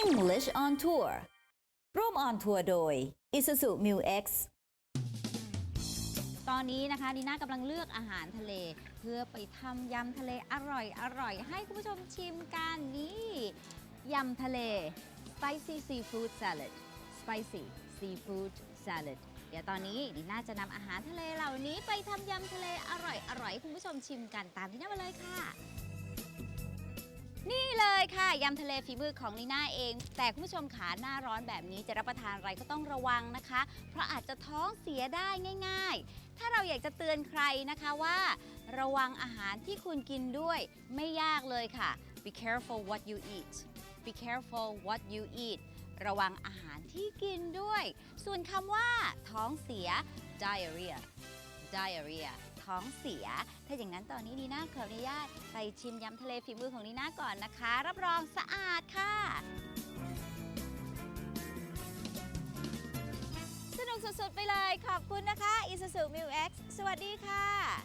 English on Tour ร่วมออนทัวร์โดย Isuzu Mu X ตอนนี้นะคะนีน่ากำลังเลือกอาหารทะเล เพื่อไปทำยำทะเลอร่อยอร่อย ให้คุณผู้ชมชิมกันนี่ยำทะเล spicy seafood salad spicy seafood salad เดี๋ยวตอนนี้ดีน่าจะนำอาหารทะเลเหล่านี้ไปทำยำทะเลอร่อยอร่อยให้คุณผู้ชมชิมกันตามที่น่ามาเลยค่ะ เลยค่ะยำทะเลฝีมือของลีน่าเอง แต่คุณผู้ชมขาหน้าร้อนแบบนี้จะรับประทานอะไรก็ต้องระวังนะคะ เพราะอาจจะท้องเสียได้ง่าย ๆ ถ้าเราอยากจะเตือนใครนะคะว่า ระวังอาหารที่คุณกินด้วยไม่ยากเลยค่ะ be careful what you eat be careful what you eat ระวังอาหารที่กินด้วย ส่วนคำว่า ท้องเสีย diarrhea diarrhea ท้องเสีย ถ้าอย่างนั้นตอนนี้ดีน่าขออนุญาตไปชิมยำทะเลฝีมือของดีน่าก่อนนะคะ รับรองสะอาดค่ะ สนุกสุดๆไปเลย ขอบคุณนะคะ Isuzu Mu X สวัสดีค่ะ